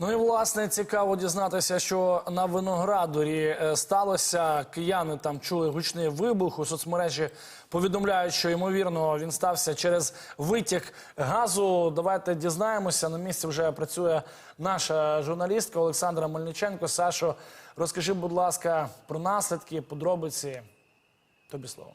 Ну і власне цікаво дізнатися, що на виноградарі е, сталося. Кияни там чули гучний вибух. У соцмережі повідомляють, що ймовірно він стався через витік газу. Давайте дізнаємося. На місці вже працює наша журналістка Олександра Мельниченко. Сашо, розкажи, будь ласка, про наслідки, подробиці. Тобі слово.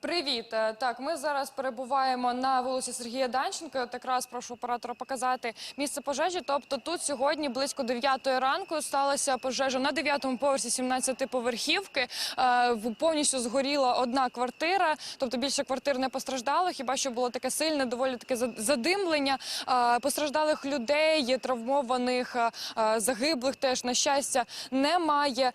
Привіт, Е, так ми зараз перебуваємо на вулиці Сергія Данченка. От якраз прошу оператора показати місце пожежі. Тобто тут сьогодні близько 9 ранку сталася пожежа на 9-му поверсі 17-поверхівки. Е, Повністю згоріла одна квартира, тобто більше квартир не постраждало. Хіба що було таке сильне, доволі таке за- задимлення. Е, Постраждалих людей, травмованих, загиблих теж на щастя немає.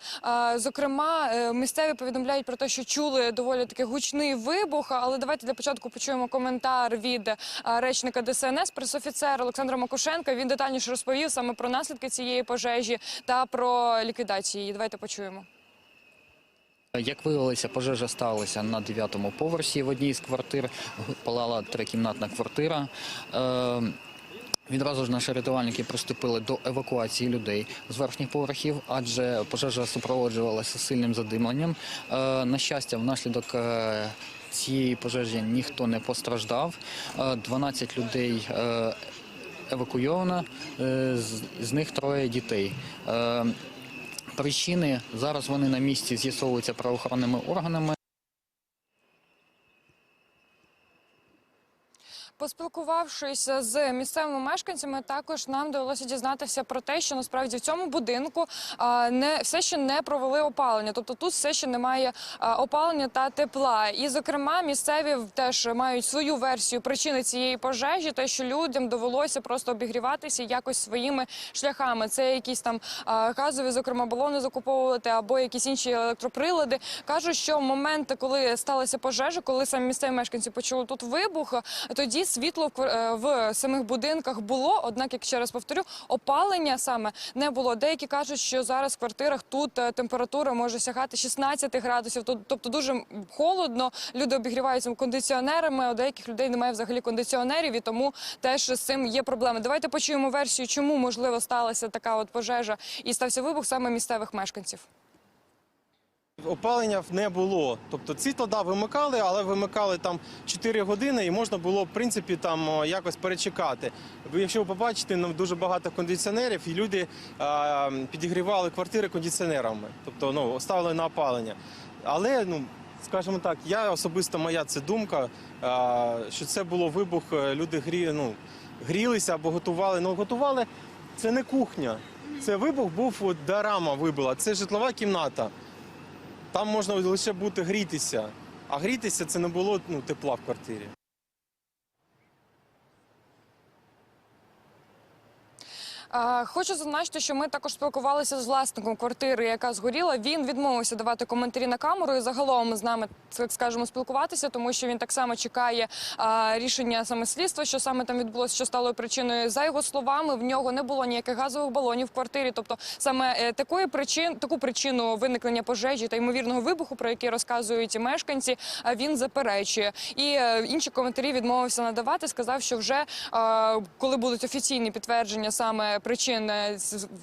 Зокрема, місцеві повідомляють про те, що чули доволі таки гучний вибух. Але давайте для початку почуємо коментар від е, речника ДСНС, пресофіцера Олександра Макушенка. Він детальніше розповів саме про наслідки цієї пожежі та про ліквідацію її. Давайте почуємо. Як виявилося, пожежа сталася на 9-му поверсі. В одній з квартир палала трикімнатна квартира. Відразу ж наші рятувальники приступили до евакуації людей з верхніх поверхів, адже пожежа супроводжувалася сильним задимленням. Е, На щастя, внаслідок е, цієї пожежі ніхто не постраждав. Е, 12 людей е, евакуйовано, е, з- них троє дітей. Причини зараз вони на місці з'ясовуються правоохоронними органами. Поспілкувавшись з місцевими мешканцями, також нам довелося дізнатися про те, що насправді в цьому будинку не все ще не провели опалення. Тобто тут все ще немає опалення та тепла. І, зокрема, місцеві теж мають свою версію причини цієї пожежі, те, що людям довелося просто обігріватися якось своїми шляхами. Це якісь там газові, зокрема, балони закуповувати або якісь інші електроприлади. Кажуть, що момент, коли сталася пожежа, коли самі місцеві мешканці почули тут вибух, тоді світло е, в самих будинках було. Однак, як ще раз повторю, опалення саме не було. Деякі кажуть, що зараз в квартирах тут е, температура може сягати 16 градусів. Тобто дуже холодно. Люди обігріваються кондиціонерами. У деяких людей немає взагалі кондиціонерів, і тому теж з цим є проблеми. Давайте почуємо версію, чому можливо сталася така от пожежа і стався вибух саме місцевих мешканців. Опалення не було. Тобто світло да, вимикали, але вимикали там 4 години і можна було, в принципі, там якось перечекати. Якщо ви побачите, ну, дуже багато кондиціонерів, і люди а, підігрівали квартири кондиціонерами, тобто ну, ставили на опалення. Але, ну, скажімо так, я особисто моя це думка, а, що це було вибух, е, люди грі, ну, грілися або готували. Ну, готували це не кухня. Це вибух був, от, де рама вибила, це житлова кімната. Там можна лише бути грітися, а грітися це не було ну, тепла в квартирі. Хочу зазначити, що ми також спілкувалися з власником квартири, яка згоріла. Він відмовився давати коментарі на камеру і загалом з нами так скажемо спілкуватися, тому що він так само чекає рішення саме слідства, що саме там відбулося, що стало причиною. За його словами, в нього не було ніяких газових балонів в квартирі. Тобто, саме е, такої причин, таку причину виникнення пожежі та ймовірного вибуху, про який розказують мешканці, він заперечує. І е, інші коментарі відмовився надавати. Сказав, що вже коли будуть офіційні підтвердження саме причин е,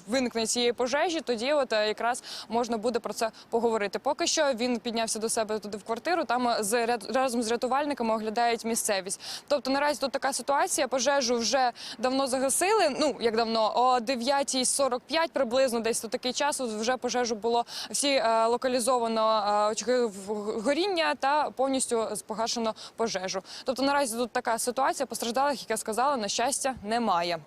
виникнення цієї пожежі, тоді от е, якраз можна буде про це поговорити. Поки що він піднявся до себе туди в квартиру. Там е, з разом з рятувальниками оглядають місцевість. Тобто наразі тут така ситуація. Пожежу вже давно загасили. Ну як давно, о 9.45 приблизно десь до такий час вже пожежу було всі локалізовано е, горіння та повністю погашено пожежу. Тобто наразі тут така ситуація. Постраждалих, як я сказала, на щастя, немає.